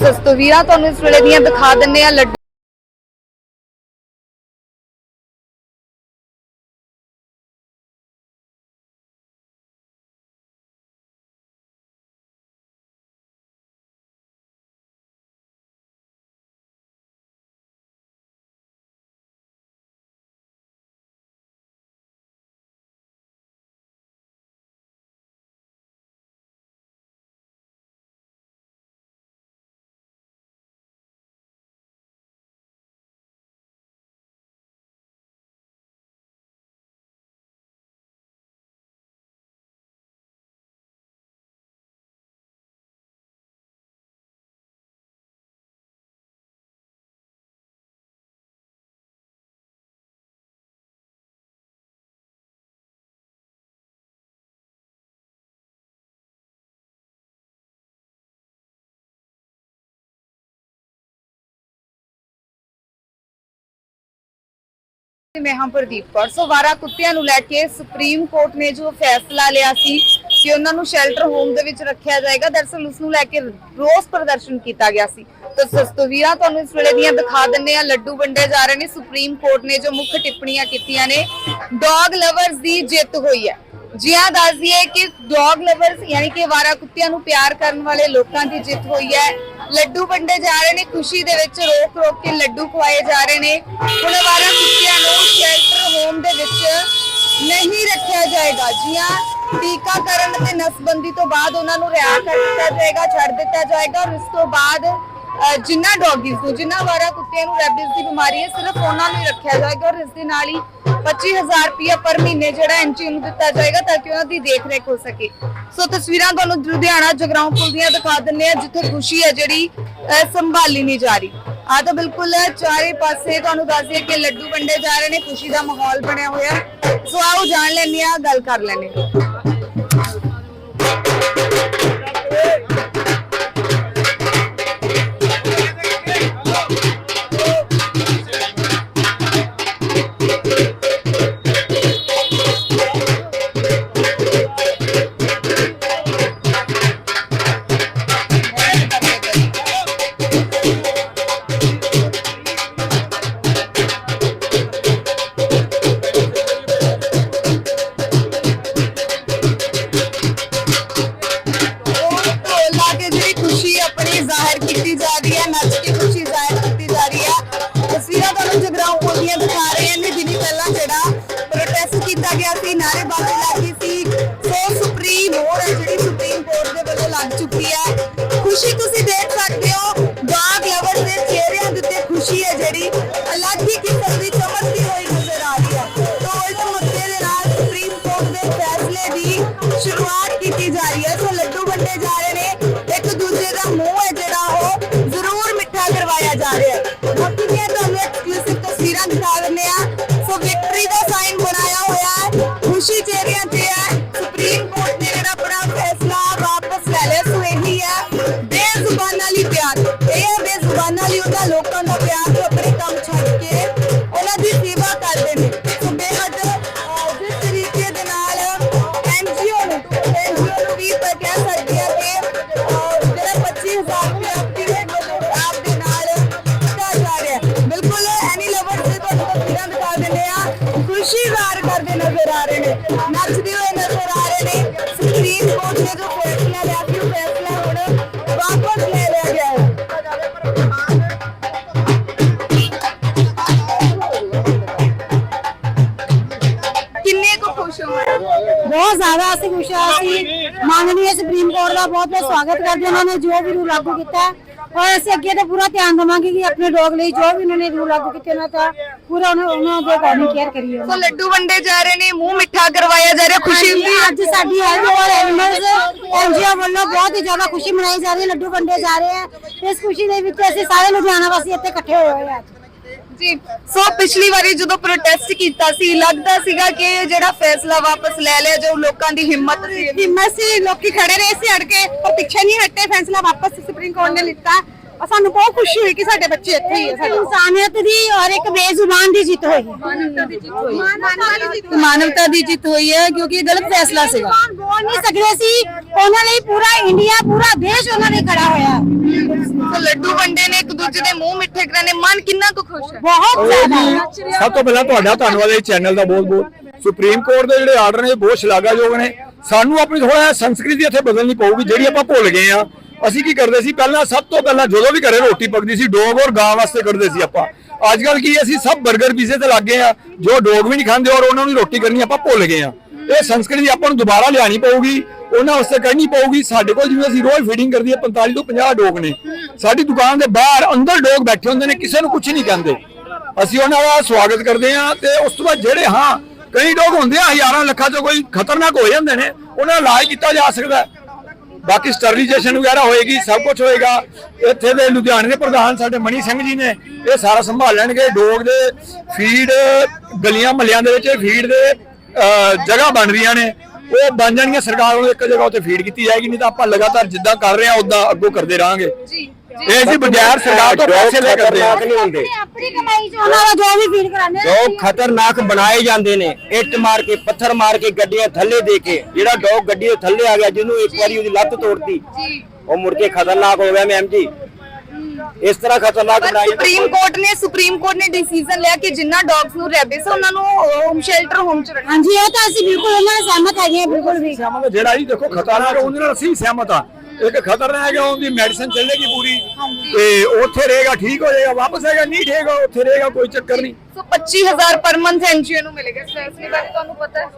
ਤਸਵੀਰਾਂ ਤੁਹਾਨੂੰ ਇਸ ਵੇਲੇ ਦੀਆਂ ਦਿਖਾ ਦਿੰਨੇ ਆ ਲੱਡੂ। ਮੈਂ ਹਾਂ ਪ੍ਰਦੀਪ ਕੌਰ। ਸੋ ਵਾਰਾ ਕੁੱਤਿਆਂ ਨੂੰ ਲੈ ਕੇ ਸੁਪਰੀਮ ਕੋਰਟ ਨੇ ਜੋ ਫੈਸਲਾ ਲਿਆ ਸੀ ਕਿ ਉਹਨਾਂ ਨੂੰ ਸ਼ੈਲਟਰ ਹੋਮ ਦੇ ਵਿੱਚ ਰੱਖਿਆ ਜਾਏਗਾ ਦਰਅਸਲ ਉਸ ਨੂੰ ਲੈ ਕੇ ਰੋਸ ਪ੍ਰਦਰਸ਼ਨ ਕੀਤਾ ਗਿਆ ਸੀ। ਤਾਂ ਤਸਵੀਰਾਂ ਤੁਹਾਨੂੰ ਇਸ ਵੇਲੇ ਦੀਆਂ ਦਿਖਾ ਦਿੰਨੇ ਆ ਲੱਡੂ ਵੰਡੇ ਜਾ ਰਹੇ ਨੇ। ਸੁਪਰੀਮ ਕੋਰਟ ਨੇ ਜੋ ਮੁੱਖ ਟਿੱਪਣੀਆਂ ਕੀਤੀਆਂ ਨੇ, ਡੌਗ ਲਵਰਸ ਦੀ ਜਿੱਤ ਹੋਈ ਹੈ। ਜੀ ਹਾਂ, ਦੱਸ ਦਈਏ ਕਿ ਡੌਗ ਲਵਰਸ ਯਾਨੀ ਕਿ ਵਾਰਾ ਕੁੱਤਿਆਂ ਨੂੰ ਪਿਆਰ ਕਰਨ ਵਾਲੇ ਲੋਕਾਂ ਦੀ ਜਿੱਤ ਹੋਈ ਹੈ। ਲੱਡੂ ਵੰਡੇ ਜਾ ਰਹੇ ਨੇ, ਖੁਸ਼ੀ ਦੇ ਵਿੱਚ ਰੋਕ ਰੋਕ ਕੇ ਲੱਡੂ ਖਵਾਏ ਜਾ ਰਹੇ ਨੇ। ਹੁਣ ਵਾਰਾ ਵਿੱਚ ਨਹੀਂ ਰੱਖਿਆ ਜਾਏਗਾ। ਜੀ ਟੀਕਾਕਰਨ ਤੇ ਨਸਬੰਦੀ ਤੋਂ ਬਾਅਦ ਉਹਨਾਂ ਨੂੰ ਰਿਹਾ ਕਰ ਦਿੱਤਾ ਜਾਏਗਾ, ਛੱਡ ਦਿੱਤਾ ਜਾਏਗਾ ਔਰ ਇਸ ਤੋਂ ਬਾਅਦ ਜਿਨ੍ਹਾਂ ਡੌਗੀਜ਼ ਨੂੰ ਜਿਨ੍ਹਾਂ ਵਾਰਾ ਕੁੱਤਿਆਂ ਨੂੰ ਰੈਬਿਸ ਦੀ ਬਿਮਾਰੀ ਹੈ, ਸਿਰਫ ਉਹਨਾਂ ਨੂੰ ਰੱਖਿਆ ਜਾਏਗਾ ਔਰ ਇਸ ਦੇ ਨਾਲ ਹੀ 25000 ਰੁਪਇਆ ਪਰ ਮਹੀਨੇ ਜਿਹੜਾ ਐਨਜੀ ਨੂੰ ਦਿੱਤਾ ਜਾਏਗਾ ਤਾਂ ਕਿ ਉਹਨਾਂ ਦੀ ਦੇਖ ਰੇਖ ਹੋ ਸਕੇ। ਸੋ ਤਸਵੀਰਾਂ ਤੁਹਾਨੂੰ ਲੁਧਿਆਣਾ ਜਗਰਾਉਂ ਪੁਲ ਦੀਆਂ ਦਿਖਾ ਦਿੰਨੇ ਆ ਜਿੱਥੇ ਖੁਸ਼ੀ ਹੈ ਜਿਹੜੀ ਸੰਭਾਲੀ ਨਹੀਂ ਜਾ ਰਹੀ। ਆ ਤਾਂ ਬਿਲਕੁਲ ਚਾਰੇ ਪਾਸੇ ਤੁਹਾਨੂੰ ਦੱਸ ਦਈਏ ਕਿ ਲੱਡੂ ਵੰਡੇ ਜਾ ਰਹੇ ਨੇ, ਖੁਸ਼ੀ ਦਾ ਮਾਹੌਲ ਬਣਿਆ ਹੋਇਆ। ਸੋ ਆਓ ਜਾਣ ਲੈਂਦੇ ਆ ਗੱਲ ਕਰ ਲੈਂਦੇ ਨੇ ਜਿਹੜਾ ਪ੍ਰੋਟੈਸਟ ਕੀਤਾ ਗਿਆ ਸੀ, ਨਾਅਰੇਬਾਜ਼ੀ ਲੱਗੀ ਸੀ, ਸੋ ਸੁਪਰੀਮ ਹੋਰ ਜਿਹੜੀ ਸੁਪਰੀਮ ਕੋਰਟ ਦੇ ਵੱਲੋਂ ਲੱਗ ਚੁੱਕੀ ਹੈ। ਖੁਸ਼ੀ ਤੁਸੀਂ ਦੇਖ ਸਕਦੇ ਹੋ ਡੌਗ ਲਵਰ ਦੇ ਚਿਹਰਿਆਂ ਦੇ ਉੱਤੇ ਖੁਸ਼ੀ ਹੈ ਜਿਹੜੀ, ਅਲੱਗ ਹੀ ਕਿਸਮ ਦੀ ਚਮਕਦੀ ਹੋਈ ਨਜ਼ਰ ਆ ਰਹੀ ਹੈ। ਤੋ ਇਸ ਮੁੱਦੇ ਦੇ ਨਾਲ ਸੁਪਰੀਮ ਕੋਰਟ ਦੇ ਫੈਸਲੇ ਦੀ ਸ਼ੁਰੂਆਤ ਕੀਤੀ ਜਾ ਰਹੀ ਹੈ। ਸੋ ਲੱਡੂ ਵੰਡੇ ਜਾ ਰਹੇ ਨੇ, ਇੱਕ ਦੂਜੇ ਦਾ ਮੂੰਹ ਹੈ ਜਿਹੜਾ ਬੇਜ਼ੁਬਾਨਾਂ ਲਈ ਪਿਆਰ। ਇਹ ਹੈ ਬੇਜ਼ੁਬਾਨਾਂ ਲਈ ਉਹਦਾ ਲੋਕਾਂ ਦਾ ਪਿਆਰ ਜੋ ਆਪਣੇ ਕੰਮ ਛੱਡ ਕੇ ਉਹਨਾਂ ਦੀ ਸੇਵਾ ਕਰਦੇ ਨੇ। ਸੋ ਬੇਹੱਦ ਜਿਸ ਤਰੀਕੇ ਦੇ ਨਾਲ ਐਨਜੀਓ ਨੂੰ ਐਨਜੀਓ ਨੂੰ ਵੀ ਮੈਂ ਕਹਿ ਸਕਦੇ ਹਾਂ ਕਿ ਅਹ, ਜਿਹੜਾ 25000 ਰੁਪਏ ਆਪਕੇ ਆਪ ਦੇ ਨਾਲ ਦਿੱਤਾ ਜਾ ਰਿਹਾ ਬਿਲਕੁਲ ਐਨੀ ਲਵਰ ਦੇ ਤੁਹਾਨੂੰ ਤਸਵੀਰਾਂ ਦਿਖਾ ਦਿੰਦੇ ਆ। ਖੁਸ਼ੀ ਜ਼ਾਹਰ ਕਰਦੇ ਨਜ਼ਰ ਆ ਰਹੇ ਨੇ। ਨੱਚਦੇ ਖੁਸ਼ ਹੋ। ਬਹੁਤ ਜ਼ਿਆਦਾ ਅਸੀਂ ਖੁਸ਼ ਹਾਂ। ਅਸੀਂ ਮਾਨਨੀय ਸੁਪਰੀਮ ਕੋਰਟ ਦਾ ਬਹੁਤ ਬਹੁਤ ਸਵਾਗਤ ਕਰਦੇ ਹਾਂ। ਉਹਨਾਂ ਨੇ ਜੋ ਵੀ ਰੂਲ ਲਾਗੂ ਕੀਤਾ ਹੈ। ਔਰ ਅਸੀਂ ਅੱਗੇ ਤੋਂ ਪੂਰਾ ਧਿਆਨ ਦੇਵਾਂਗੇ ਕਿ ਆਪਣੇ ਡੌਗ ਲਈ ਜੋ ਵੀ ਉਹਨਾਂ ਨੇ ਰੂਲ ਲਾਗੂ ਕੀਤੇ ਉਹਨਾਂ ਦਾ ਪੂਰਾ ਉਹਨਾਂ ਉਹਨਾਂ ਦੇ ਅਕੋਰਡਿੰਗ ਕੇਅਰ ਕਰੀਏ। ਸੋ ਲੱਡੂ ਵੰਡੇ ਜਾ ਰਹੇ ਨੇ ਮੂੰਹ ਮਿੱਠਾ ਕਰਵਾਇਆ ਜਾ ਰਿਹਾ ਖੁਸ਼ੀ ਹੁੰਦੀ ਹੈ। ਅੱਜ ਸਾਡੀ ਹੈਲਥ ਔਰ ਐਨੀਮਲਸ ਐਨਜੀਓ ਵੱਲੋਂ ਬਹੁਤ ਹੀ ਜ਼ਿਆਦਾ ਖੁਸ਼ੀ ਮਨਾਈ ਜਾ ਰਹੀ ਹੈ। ਲੱਡੂ ਵੰਡੇ ਜਾ ਰਹੇ ਹੈ। ਇਸ ਖੁਸ਼ੀ ਦੇ ਵਿੱਚ ਅਸੀਂ ਸਾਰੇ ਲੁਧਿਆਣਾ ਵਾਸੀ ਇੱਥੇ ਇਕੱਠੇ ਹੋਏ ਹੋਏ ਹਾਂ। ਅੱਜ ਜੀ, ਸੋ ਪਿਛਲੀ ਵਾਰੀ ਜਦੋਂ ਪ੍ਰੋਟੈਸਟ ਕੀਤਾ ਸੀ, ਲੱਗਦਾ ਸੀਗਾ ਕਿ ਜਿਹੜਾ ਫੈਸਲਾ ਵਾਪਸ ਲੈ ਲਿਆ ਜੋ ਲੋਕਾਂ ਦੀ ਹਿੰਮਤ ਸੀ। ਹਿੰਮਤ ਸੀ, ਲੋਕੀ ਖੜੇ ਰਹੇ ਸੀ ਅੜ ਕੇ, ਪਰ ਪਿੱਛੇ ਨਹੀਂ ਹਟੇ, ਫੈਸਲਾ ਵਾਪਸ ਸੁਪਰੀਮ ਕੋਰਟ ਨੇ ਲਿੱਤਾ। ਸਾਨੂੰ ਬਹੁਤ ਖੁਸ਼ੀ ਹੋਈ ਕਿ ਸਾਡੇ ਬੱਚੇ ਇੱਥੇ ਹੀ ਆ ਇਨਸਾਨੀਅਤ ਦੀ ਔਰ ਇੱਕ ਬੇਜ਼ੁਬਾਨ ਦੀ ਜਿੱਤ ਹੋਈ। ਮਾਨਵਤਾ ਦੀ ਜਿੱਤ ਹੋਈ। ਮਾਨਵਤਾ ਦੀ ਜਿੱਤ ਹੋਈ। ਹੈ ਕਿਉਂਕਿ ਇਹ ਗਲਤ ਫੈਸਲਾ ਸੀਗਾ। ਬੋਲ ਨਹੀਂ ਸਕਦੇ ਸੀ। ਉਹਨਾਂ ਲਈ ਪੂਰਾ ਇੰਡੀਆ ਪੂਰਾ ਦੇਸ਼ ਉਹਨਾਂ ਲਈ ਖੜਾ ਹੋਇਆ। ਸੋ ਲੱਡੂ ਵੰਡੇ ਨੇ ਇੱਕ ਦੂਜੇ ਦੇ ਮੂੰਹ ਮਿੱਠੇ ਕਰਾਣੇ ਮਨ ਕਿੰਨਾ ਕੁ ਖੁਸ਼ ਹੈ? ਬਹੁਤ ਜ਼ਿਆਦਾ। ਸਭ ਤੋਂ ਪਹਿਲਾਂ ਤੁਹਾਡਾ ਧੰਨਵਾਦ ਹੈ ਚੈਨਲ ਦਾ ਬਹੁਤ ਬਹੁਤ। ਸੁਪਰੀਮ ਕੋਰਟ ਦੇ ਜਿਹੜੇ ਆਰਡਰ ਨੇ ਬਹੁਤ ਸ਼ਲਾਘਾਯੋਗ ਨੇ। ਸਾਨੂੰ ਆਪਣੀ ਥੋੜਾ ਜਿਹਾ ਸੰਸਕ੍ਰਿਤੀ ਇੱਥੇ ਬਦਲਣੀ ਪਊਗੀ ਜਿਹੜੀ ਆਪਾਂ ਭੁੱਲ ਗਏ ਆ ਅਸੀਂ ਕੀ ਕਰਦੇ ਸੀ? ਪਹਿਲਾਂ ਸਭ ਤੋਂ ਪਹਿਲਾਂ ਜਦੋਂ ਵੀ ਘਰੇ ਰੋਟੀ ਪਕਦੀ ਸੀ, ਡੋਗ ਔਰ ਗਾਂ ਵਾਸਤੇ ਕਰਦੇ ਸੀ ਆਪਾਂ। ਅੱਜ ਕੱਲ ਕੀ ਅਸੀਂ ਸਭ 버ਗਰ ਪੀਜ਼ੇ ਤੇ ਲੱਗ ਗਏ ਆ ਜੋ ਡੋਗ ਵੀ ਨਹੀਂ ਖਾਂਦੇ ਔਰ ਉਹਨਾਂ ਨੂੰ ਰੋਟੀ ਕਰਨੀ ਆਪਾਂ ਭੁੱਲ ਗਏ ਆ ਇਹ ਸੰਸਕ੍ਰਿਤੀ ਆਪਾਂ ਨੂੰ ਦੁਬਾਰਾ ਲਿਆਣੀ ਪਊਗੀ। ਉਹਨਾਂ ਵਾਸਤੇ ਕਰਨੀ ਪਊਗੀ। ਸਾਡੇ ਕੋਲ ਜਿਵੇਂ ਅਸੀਂ ਰੋਜ਼ ਫੀਡਿੰਗ ਕਰਦੀ ਹੈ 45 ਤੋਂ 50 ਡੋਗ ਨੇ। ਸਾਡੀ ਦੁਕਾਨ ਦੇ ਬਾਹਰ ਅੰਦਰ ਡੋਗ ਬੈਠੇ ਹੁੰਦੇ ਨੇ, ਕਿਸੇ ਨੂੰ ਕੁਝ ਨਹੀਂ ਕਹਿੰਦੇ। ਅਸੀਂ ਉਹਨਾਂ ਦਾ ਸਵਾਗਤ ਕਰਦੇ ਹਾਂ ਤੇ ਉਸ ਤੋਂ ਬਾਅਦ ਜਿਹੜੇ ਹਾਂ, ਕਈ ਡੋਗ ਹੁੰਦੇ ਆ, ਹਜ਼ਾਰਾਂ ਲੱਖਾਂ ਚੋਂ ਕੋਈ ਖਤਰਨਾਕ ਹੋ ਜਾਂਦੇ ਨੇ। ਉਹਨਾਂ ਦਾ ਇਲਾਜ ਕੀਤਾ ਜਾ ਸਕਦਾ ਬਾਕੀ ਸਟਰਲਾਈਜੇਸ਼ਨ ਵਗੈਰਾ ਹੋਏਗੀ ਸਭ ਕੁਝ ਹੋਏਗਾ। ਇੱਥੇ ਦੇ ਲੁਧਿਆਣੇ ਦੇ ਪ੍ਰਧਾਨ ਸਾਡੇ ਮਣੀ ਸਿੰਘ ਜੀ ਨੇ ਇਹ ਸਾਰਾ ਸੰਭਾਲ ਲੈਣਗੇ। ਡੋਗ ਦੇ ਫੀਡ ਗਲੀਆਂ ਮਹੱਲਿਆਂ ਦੇ ਵਿੱਚ ਫੀਡ ਦੇ ਅਹ, ਜਗ੍ਹਾ ਬਣ ਰਹੀਆਂ ਨੇ। ਉਹ ਬਣ ਜਾਣਗੀਆਂ ਸਰਕਾਰ ਨੂੰ ਇੱਕ ਜਗ੍ਹਾ ਉੱਤੇ ਫੀਡ ਕੀਤੀ ਜਾਏਗੀ ਨਹੀਂ ਤਾਂ ਆਪਾਂ ਲਗਾਤਾਰ ਜਿੱਦਾਂ ਕਰ ਰਹੇ ਹਾਂ ਉਦਾਂ ਅੱਗੋਂ ਕਰਦੇ ਰਹਾਂਗੇ। ਇਹ ਅਸੀਂ ਬਗੈਰ ਸਰਕਾਰ ਤੋਂ ਪੈਸੇ ਲੈ ਕਰਦੇ ਨਹੀਂ ਹੁੰਦੇ ਆਪਣੀ ਕਮਾਈ ਚ ਉਹਨਾਂ ਦਾ ਜੋ ਵੀ ਫੀਲ ਕਰਾਉਂਦੇ ਆ ਡੌਗ ਖਤਰਨਾਕ ਬਣਾਏ ਜਾਂਦੇ ਨੇ ਇੱਟ ਮਾਰ ਕੇ ਪੱਥਰ ਮਾਰ ਕੇ ਗੱਡੀਆਂ ਥੱਲੇ ਦੇ ਕੇ ਜਿਹੜਾ ਡੌਗ ਗੱਡੀ ਦੇ ਥੱਲੇ ਆ ਗਿਆ ਜਿਹਨੂੰ ਇੱਕ ਵਾਰੀ ਉਹਦੀ ਲੱਤ ਤੋੜਤੀ ਉਹ ਮੁੜ ਕੇ ਖਤਰਨਾਕ ਹੋ ਗਿਆ ਮੈਮ ਜੀ। ਇਸ ਤਰ੍ਹਾਂ ਖਤਰਨਾਕ ਪਰ ਬਣਾਏ ਸੁਪਰੀਮ ਕੋਰਟ ਨੇ ਸੁਪਰੀਮ ਕੋਰਟ ਨੇ ਡਿਸੀਜਨ ਲਿਆ ਕਿ ਜਿੰਨਾ ਡੌਗਸ ਨੂੰ ਰੈਬਿਸ ਉਹਨਾਂ ਨੂੰ ਹੋਮ ਸ਼ੈਲਟਰ ਹੋਮ ਚ ਰੱਖਣਾ। ਹਾਂਜੀ ਇਹ ਤਾਂ ਅਸੀਂ ਬਿਲਕੁਲ ਉਹਨਾਂ ਨਾਲ ਸਹਿਮਤ ਹੈਗੇ ਹਾਂ ਬਿਲਕੁਲ ਵੀ। ਸਹਿਮਤ ਜਿਹੜਾ ਜੀ ਦੇਖੋ ਖਤਰਨਾਕ ਉਹਦੇ ਨਾਲ ਅਸੀਂ ਸਹਿਮਤ ਆ। ਇੱਕ ਖਤਰਨਾਕ ਹੈ ਉਹਦੀ ਮੈਡੀਸਨ ਚੱਲੇਗੀ ਪੂਰੀ। ਤੇ ਉੱਥੇ ਰਹੇਗਾ ਠੀਕ ਹੋ ਜਾਏਗਾ ਵਾਪਸ ਆਏਗਾ ਨਹੀਂ ਠੀਕ ਹੋ ਉੱਥੇ ਰਹੇਗਾ ਕੋਈ ਚੱਕਰ ਨਹੀਂ। ਸੋ 25000 ਪਰ ਮੰਥ ਐਨਜੀਓ ਨੂੰ ਮਿਲੇਗਾ ਇਸ ਫੈਸਲੇ ਬਾਰੇ ਤੁਹਾਨੂੰ ਪਤਾ ਹੈ?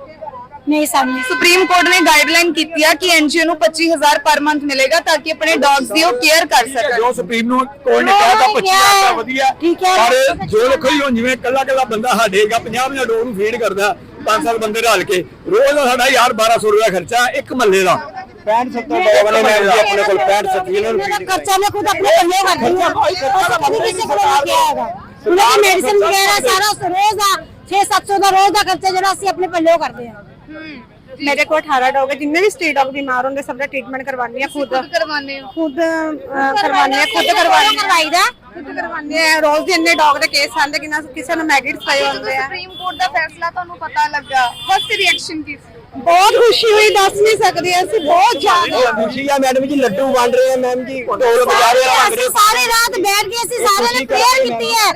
ਨਹੀਂ ਸਾਹਮਣੇ ਸੁਪਰੀਮ ਕੋਰਟ ਨੇ ਗਾਈਡਲਾਈਨ ਕੀਤੀ ਆ ਕਿ ਐਨਜੀਓ ਨੂੰ 25000 ਪਰ ਮੰਥ ਮਿਲੇਗਾ ਤਾਂ ਕਿ ਆਪਣੇ ਡੌਗਸ ਦੀ ਉਹ ਕੇਅਰ ਕਰ ਸਕਣ। ਜੋ ਸੁਪਰੀਮ ਨੂੰ ਕੋਈ ਨੇ ਕਿਹਾ ਤਾਂ 25 ਹਜ਼ਾਰ ਰੁਪਇਆ ਵਧੀਆ। ਠੀਕ ਹੈ। ਪਰ ਜੋ ਦੇਖੋ ਜੀ ਹੁਣ ਜਿਵੇਂ ਕੱਲਾ ਕੱਲਾ ਬੰਦਾ ਸਾਡੇਗਾ 50 50 ਡੋਰ ਨੂੰ ਫੀਡ ਕਰਦਾ ਪੰਜ ਸੱਤ ਬੰਦੇ ਰਲ ਕੇ ਰੋਜ਼ ਦਾ ਸਾਡਾ ਯਾਰ 1200 ਰੁਪਇਆ ਖਰਚਾ ਇੱਕ ਮਹੱਲੇ ਦਾ। 65 70 ਡੌਗ ਨੇ ਮੈਮ ਜੀ ਆਪਣੇ ਕੋਲ 65 70 ਇਹਨਾਂ ਨੂੰ ਮੇਰਾ feed ਖਰਚਾ ਮੈਂ ਖੁਦ ਆਪਣੇ ਪੱਲੇ ਕਰਦੀ ਹਾਂ ਅਸੀਂ ਕਦੀ ਕਿਸੇ ਕੋਲ ਨਹੀਂ ਕਿਹਾ ਹੈਗਾ ਉਹਨਾਂ ਦੀ ਮੈਡੀਸਿਨ ਵਗੈਰਾ ਸਾਰਾ ਰੋਜ਼ ਦਾ 6-700 ਦਾ ਰੋਜ਼ ਦਾ ਖਰਚਾ ਜਿਹੜਾ ਅਸੀਂ ਆਪਣੇ ਪੱਲੇ ਕਰਦੇ ਹਾਂ ਮੇਰੇ ਕੋਲ 18 ਡੌਗ ਹੈ ਜਿੰਨੇ ਵੀ ਸਟੇਟ ਡੌਗ ਬਿਮਾਰ ਹੁੰਦੇ ਸਭ ਦਾ ਟ੍ਰੀਟਮੈਂਟ ਕਰਵਾਉਂਦੀ ਆ ਖੁਦ ਕਰਵਾਉਂਦੇ ਹੋ ਖੁਦ ਕਰਵਾਉਂਦੀ ਆ ਖੁਦ ਕਰਵਾਉਂਦੀ ਕਰਵਾਈਦਾ ਖੁਦ ਕਰਵਾਉਂਦੇ ਆ ਰੋਜ਼ ਦੇ ਇੰਨੇ ਡੌਗ ਦੇ ਕੇਸ ਆਉਂਦੇ ਕਿੰਨਾ ਕਿਸੇ ਨੂੰ ਮੈਗਿਟਸ ਪਏ ਹੁੰਦੇ ਆ ਸੁਪਰੀਮ ਕੋਰਟ ਦਾ ਫੈਸਲਾ ਤੁਹਾਨੂੰ ਪਤਾ ਲੱਗਾ ਫਸਟ ਰਿਐਕਸ਼ਨ ਕੀ ਸੀ ਬਹੁਤ ਖੁਸ਼ੀ ਹੋਈ ਦੱਸ ਨਹੀਂ ਸਕਦੇ ਅਸੀਂ ਬਹੁਤ ਜ਼ਿਆਦਾ। ਖੁਸ਼ੀ ਆ ਮੈਡਮ ਜੀ ਲੱਡੂ ਵੰਡ ਰਹੇ ਆ ਮੈਮ ਜੀ ਢੋਲ ਵਜਾ ਰਹੇ ਆ ਰਹੇ ਅਸੀਂ ਸਾਰੇ ਰਾਤ ਬੈਠ ਕੇ ਅਸੀਂ ਸਾਰਿਆਂ ਨੇ ਪ੍ਰੇਅਰ ਕੀਤੀ ਹੈ।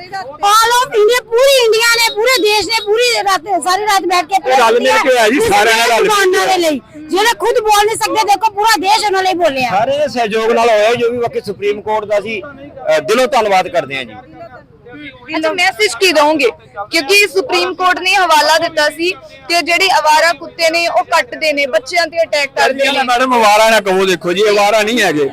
ਆਲ ਆਫ ਇੰਡੀਆ ਪੂਰੀ ਇੰਡੀਆ ਨੇ ਪੂਰੇ ਦੇਸ਼ ਨੇ ਪੂਰੀ ਰਾਤ ਸਾਰੀ ਰਾਤ ਬੈਠ ਕੇ prayer ਰਲ ਮਿਲ ਕੀਤੀ ਕੇ ਹੋਇਆ ਜੀ, ਹੈ। ਸਾਰਿਆਂ ਨੇ ਰਲ ਮਿਲ ਕੇ ਉਹਨਾਂ ਦੇ ਲਈ ਜਿਹੜੇ ਖੁਦ ਬੋਲ ਨਹੀਂ ਸਕਦੇ ਦੇਖੋ ਪੂਰਾ ਦੇਸ਼ ਉਹਨਾਂ ਲਈ ਬੋਲਿਆ। ਸਾਰੇ ਦੇ ਸਹਿਯੋਗ ਨਾਲ ਹੋਇਆ ਜੋ ਵੀ ਬਾਕੀ ਸੁਪਰੀਮ ਕੋਰਟ ਦਾ ਸੀ ਦਿਲੋਂ ਧੰਨਵਾਦ ਕਰਦੇ ਆ ਜੀ। ਅੱਛਾ ਮੈਸੇਜ ਕੀ ਦਵੋਗੇ? ਕਿਉਂਕਿ ਸੁਪਰੀਮ ਕੋਰਟ ਨੇ ਹਵਾਲਾ ਦਿੱਤਾ ਸੀ ਕਿ ਜਿਹੜੇ ਅਵਾਰਾ ਕੁੱਤੇ ਨੇ ਉਹ ਕੱਟਦੇ ਨੇ ਬੱਚਿਆਂ ਤੇ ਅਟੈਕ ਕਰਦੇ ਨੇ। ਮੈਡਮ ਅਵਾਰਾ ਨਾ ਕਹੋ ਦੇਖੋ ਜੀ ਅਵਾਰਾ ਨਹੀਂ ਹੈਗੇ।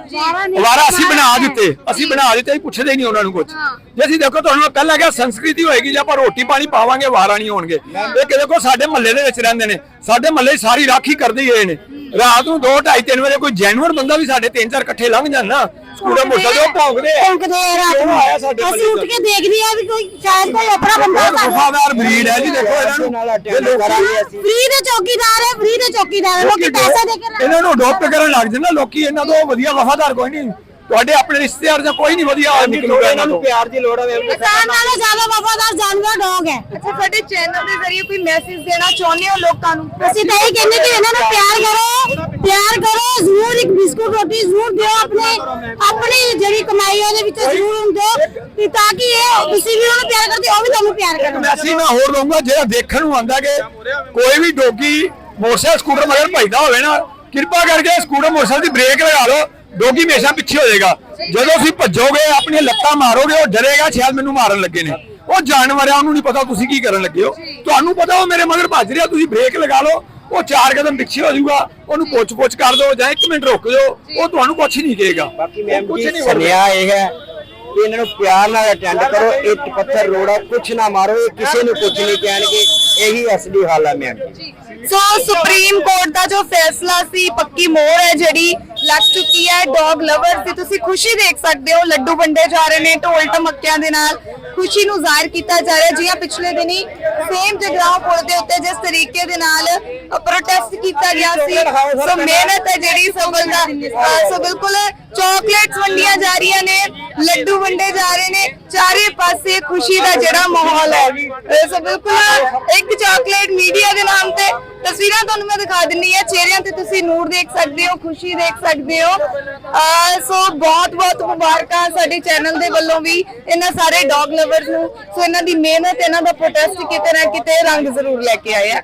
ਅਵਾਰਾ ਅਸੀਂ ਬਣਾ ਦਿੱਤੇ ਅਸੀਂ ਬਣਾ ਦਿੱਤੇ ਅਸੀਂ ਪੁੱਛਦੇ ਹੀ ਨਹੀਂ ਉਹਨਾਂ ਨੂੰ ਕੁਝ ਜੇ ਅਸੀਂ ਦੇਖੋ ਤੁਹਾਨੂੰ ਮੈਂ ਪਹਿਲਾਂ ਕਿਹਾ ਸੰਸਕ੍ਰਿਤੀ ਹੋਏਗੀ ਜੇ ਆਪਾਂ ਰੋਟੀ ਪਾਣੀ ਪਾਵਾਂਗੇ ਅਵਾਰਾ ਨਹੀਂ ਹੋਣਗੇ। ਇਹ ਕਿ ਦੇਖੋ ਸਾਡੇ ਮਹੱਲੇ ਦੇ ਵਿੱਚ ਰਹਿੰਦੇ ਨੇ ਸਾਡੇ ਮਹੱਲੇ ਸਾਰੀ ਰਾਖੀ ਕਰਦੇ ਹੀ ਨੇ। ਰਾਤ ਨੂੰ 2 2:30 3 ਵਜੇ ਕੋਈ ਜੈਨੂਅਰ ਬੰਦਾ ਵੀ ਸਾਡੇ ਤਿੰਨ ਚਾਰ ਇਕੱਠੇ ਲੰਘ ਜਾਣ ਨਾ ਸਕੂਟਰ ਮੋਟਰਸਾਈਕਲ ਉਹ ਭੌਂਕਦੇ ਆ। ਭੌਂਕਦੇ ਆ ਰਾਤ ਕਿਉਂ ਨੂੰ। ਆਇਆ ਸਾਡੇ ਅਸੀਂ ਉੱਠ ਕੇ ਦੇਖਦੇ ਆ ਵੀ ਕੋਈ ਸ਼ਾਇਦ ਕੋਈ ਆਪਣਾ ਬੰਦਾ ਬਹੁਤ ਵਫਾਦਾਰ ਬਰੀਡ ਹੈ ਜੀ ਦੇਖੋ ਇਹਨਾਂ ਨੂੰ। ਕਰਾਂਗੇ ਅਸੀਂ ਫ੍ਰੀ ਦੇ ਚੌਕੀਦਾਰ ਹੈ ਫ੍ਰੀ ਦੇ ਚੌਕੀਦਾਰ ਹੈ ਲੋਕੀ ਪੈਸੇ ਦੇ ਕੇ ਇਹਨਾਂ ਨੂੰ ਅਡਾਪਟ ਕਰਨ ਲੱਗ ਜਾਂਦੇ ਲੋਕੀ ਇਹਨਾਂ ਤੋਂ ਵਧੀਆ ਵਫਾਦਾਰ ਕੋਈ ਨਹੀਂ। ਤੁਹਾਡੇ ਆਪਣੇ ਰਿਸ਼ਤੇਦਾਰ ਜਾਂ ਕੋਈ ਨਹੀਂ ਵਧੀਆ ਨਿਕਲੂਗਾ ਇਹਨਾਂ ਨੂੰ। ਪਿਆਰ ਦੀ ਲੋੜ ਹੈ ਕਿਸਾਨ ਨਾਲੋਂ ਜ਼ਿਆਦਾ ਵਫਾਦਾਰ ਜਾਨਵਰ ਡੌਗ ਹੈ। ਅੱਛਾ ਸਾਡੇ ਚੈਨਲ ਦੇ ਜ਼ਰੀਏ ਕੋਈ ਮੈਸੇਜ ਦੇਣਾ ਚਾਹੁੰਦੇ ਹੋ ਲੋਕਾਂ ਨੂੰ? ਅਸੀਂ ਤਾਂ ਇਹ ਕਹਿੰਦੇ ਕਿ ਇਹਨਾਂ ਨੂੰ ਪਿਆਰ ਕਰੋ ਪਿਆਰ ਕਰੋ ਜ਼ਰੂਰ ਇੱਕ ਬਿਸਕੁਟ ਰੋਟੀ ਜ਼ਰੂਰ ਦਿਓ ਆਪਣੇ ਆਪਣੀ ਜਿਹੜੀ ਕਮਾਈ ਉਹਦੇ ਵਿੱਚ ਜ਼ਰੂਰ ਦਿਓ ਕਿ ਤਾਂ ਕਿ ਇਹ ਤੁਸੀਂ ਵੀ ਉਹਨੂੰ ਪਿਆਰ ਕਰਦੇ ਉਹ ਵੀ ਤੁਹਾਨੂੰ ਪਿਆਰ ਕਰਨ। ਮੈਸੇਜ ਮੈਂ ਹੋਰ ਦਊਂਗਾ ਜਿਹੜਾ ਦੇਖਣ ਨੂੰ ਆਂਦਾ ਕਿ ਕੋਈ ਵੀ ਡੋਗੀ ਮੋਟਰਸਾਈਕਲ ਸਕੂਟਰ ਮਗਰ ਭਜਦਾ ਹੋਵੇ ਨਾ ਕਿਰਪਾ ਕਰਕੇ ਸਕੂਟਰ ਮੋਟਰਸਾਈਕਲ ਦੀ ਬ੍ਰੇਕ ਲਗਾ ਲਓ। ਡੋਗੀ ਹਮੇਸ਼ਾ ਪਿੱਛੇ ਹੋ ਜਾਏਗਾ। ਜਦੋਂ ਤੁਸੀਂ ਭੱਜੋਗੇ ਆਪਣੀਆਂ ਲੱਤਾਂ ਮਾਰੋਗੇ ਉਹ ਡਰੇਗਾ ਸ਼ਾਇਦ ਮੈਨੂੰ ਮਾਰਨ ਲੱਗੇ ਨੇ। ਉਹ ਜਾਨਵਰ ਆ ਉਹਨੂੰ ਨਹੀਂ ਪਤਾ ਤੁਸੀਂ ਕੀ ਕਰਨ ਲੱਗੇ ਹੋ। ਤੁਹਾਨੂੰ ਪਤਾ ਉਹ ਮੇਰੇ ਮਗਰ ਭੱਜ ਰਿਹਾ ਤੁਸੀਂ ਬ੍ਰੇਕ ਲਗਾ ਲਓ ਉਹ ਚਾਰ ਕਦਮ ਪਿੱਛੇ ਹੋ ਜਾਊਗਾ ਉਹਨੂੰ ਪੁੱਛ-ਪੁੱਛ ਕਰ ਦਿਓ ਜਾਂ 1 ਮਿੰਟ ਰੁਕ ਜਾਓ ਉਹ ਤੁਹਾਨੂੰ ਕੁਝ ਨਹੀਂ ਕਹੇਗਾ। ਬਾਕੀ ਮੈਮ ਜੀ। ਸੁਨੇਹਾ ਇਹ ਹੈ ਕਿ ਇਹਨਾਂ ਨੂੰ ਪਿਆਰ ਨਾਲ ਅਟੈਂਡ ਕਰੋ ਇੱਟ ਪੱਥਰ ਰੋੜਾ ਕੁਛ ਨਾ ਮਾਰੋ ਇਹ ਕਿਸੇ ਨੂੰ ਕੁਛ ਨਹੀਂ ਕਹਿਣਗੇ ਇਹੀ ਅਸਲੀ ਹਾਲ ਹੈ ਮੈਮ ਸੋ ਸੁਪਰੀਮ ਕੋਰਟ ਦਾ ਜੋ ਫੈਸਲਾ ਸੀ ਪੱਕੀ ਮੋਹਰ ਹੈ ਜਿਹੜੀ ਲੱਗ ਚੁੱਕੀ ਹੈ ਡੌਗ ਲਵਰਸ ਦੀ। ਤੁਸੀਂ ਖੁਸ਼ੀ ਦੇਖ ਸਕਦੇ ਹੋ ਲੱਡੂ ਵੰਡੇ ਜਾ ਰਹੇ ਨੇ ਢੋਲ ਟਮੱਕਿਆਂ ਦੇ ਨਾਲ। ਖੁਸ਼ੀ ਨੂੰ ਜ਼ਾਹਿਰ ਕੀਤਾ ਜਾ ਰਿਹਾ ਜਿਵੇਂ ਪਿਛਲੇ ਦਿਨੀ ਸੇਮ ਜਗਰਾਉਂ ਪੁਲ ਦੇ ਉੱਤੇ ਜਿਸ ਤਰੀਕੇ ਦੇ ਨਾਲ ਪ੍ਰੋਟੈਸਟ ਕੀਤਾ ਗਿਆ ਸੀ। ਸੋ ਮਿਹਨਤ ਹੈ ਜਿਹੜੀ ਸੋ ਬਿਲਕੁਲ ਅ, ਸੋ ਬਿਲਕੁਲ ਚਾਕਲੇਟਸ ਵੰਡੀਆਂ ਜਾ ਰਹੀਆਂ ਨੇ, ਲੱਡੂ ਵੰਡੇ ਜਾ ਰਹੇ ਨੇ, ਚਾਰੇ ਪਾਸੇ ਖੁਸ਼ੀ ਦਾ ਜਿਹੜਾ ਮਾਹੌਲ ਹੈ। ਅਹ ਬਿਲਕੁਲ ਇੱਕ ਚਾਕਲੇਟ ਮੀਡੀਆ ਦੇ ਨਾਮ ਤੇ ਤਸਵੀਰਾਂ ਤੁਹਾਨੂੰ ਮੈਂ ਦਿਖਾ ਦਿੰਨੀ ਆ ਚਿਹਰਿਆਂ ਤੇ ਤੁਸੀਂ ਨੂਰ ਦੇਖ ਸਕਦੇ ਹੋ, ਖੁਸ਼ੀ ਦੇਖ ਸਕਦੇ ਹੋ। ਅਹ, ਸੋ ਬਹੁਤ ਬਹੁਤ ਮੁਬਾਰਕਾਂ ਸਾਡੇ ਚੈਨਲ ਦੇ ਵੱਲੋਂ ਵੀ ਇਹਨਾਂ ਸਾਰੇ ਡੌਗ ਲਵਰਸ ਨੂੰ। ਸੋ ਇਹਨਾਂ ਦੀ ਮਿਹਨਤ, ਇਹਨਾਂ ਦਾ ਪ੍ਰੋਟੈਸਟ ਕਿਤੇ ਨਾ ਕਿਤੇ ਰੰਗ ਜ਼ਰੂਰ ਲੈ ਕੇ ਆਇਆ।